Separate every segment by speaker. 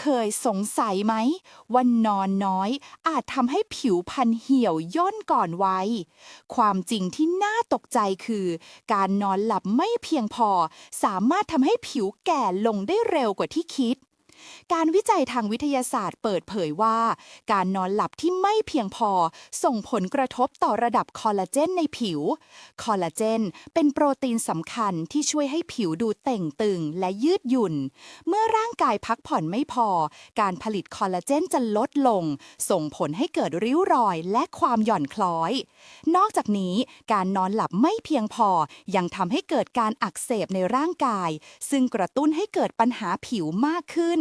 Speaker 1: เคยสงสัยไหมว่านอนน้อยอาจทำให้ผิวพรรณเหี่ยวย่นก่อนวัย ความจริงที่น่าตกใจคือ การนอนหลับไม่เพียงพอ สามารถทำให้ผิวแก่ลงได้เร็วกว่าที่คิด การวิจัยทางวิทยาศาสตร์เปิดเผยว่า การนอนหลับที่ไม่เพียงพอ ส่งผลกระทบต่อระดับคอลลาเจนในผิว คอลลาเจนเป็นโปรตีนสำคัญที่ช่วยให้ผิวดูเต่งตึงและยืดหยุ่น เมื่อร่างกายพักผ่อนไม่พอ การผลิตคอลลาเจนจะลดลง ส่งผลให้เกิดริ้วรอยและความหย่อนคล้อย นอกจากนี้การนอนหลับไม่เพียงพอ ยังทำให้เกิดการอักเสบในร่างกาย ซึ่งกระตุ้นให้เกิดปัญหาผิวมากขึ้น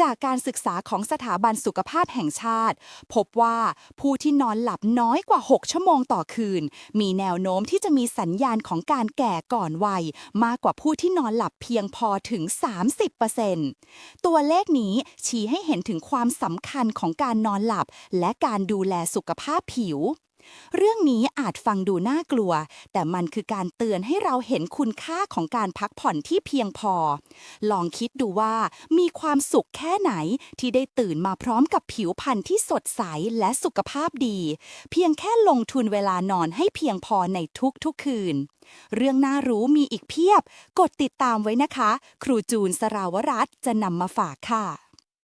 Speaker 1: จากการศึกษาของสถาบันสุขภาพแห่งชาติ พบว่าผู้ที่นอนหลับน้อยกว่า 6 ชั่วโมงต่อคืน มีแนวโน้มที่จะมีสัญญาณของการแก่ก่อนวัย มากกว่าผู้ที่นอนหลับเพียงพอถึง 30%ตัวเลขนี้ชี้ให้เห็นถึงความสำคัญของการนอนหลับ และการดูแลสุขภาพผิว เรื่องนี้อาจฟังดูน่ากลัว แต่มันคือการเตือนให้เราเห็นคุณค่าของการพักผ่อนที่เพียงพอ ลองคิดดูว่ามีความสุขแค่ไหนที่ได้ตื่นมาพร้อมกับผิวพรรณที่สดใสและสุขภาพดี เพียงแค่ลงทุนเวลานอนให้เพียงพอในทุกๆคืน เรื่องน่ารู้มีอีกเพียบ กดติดตามไว้นะคะ ครูจูนสราวรัตจะนำมาฝากค่ะ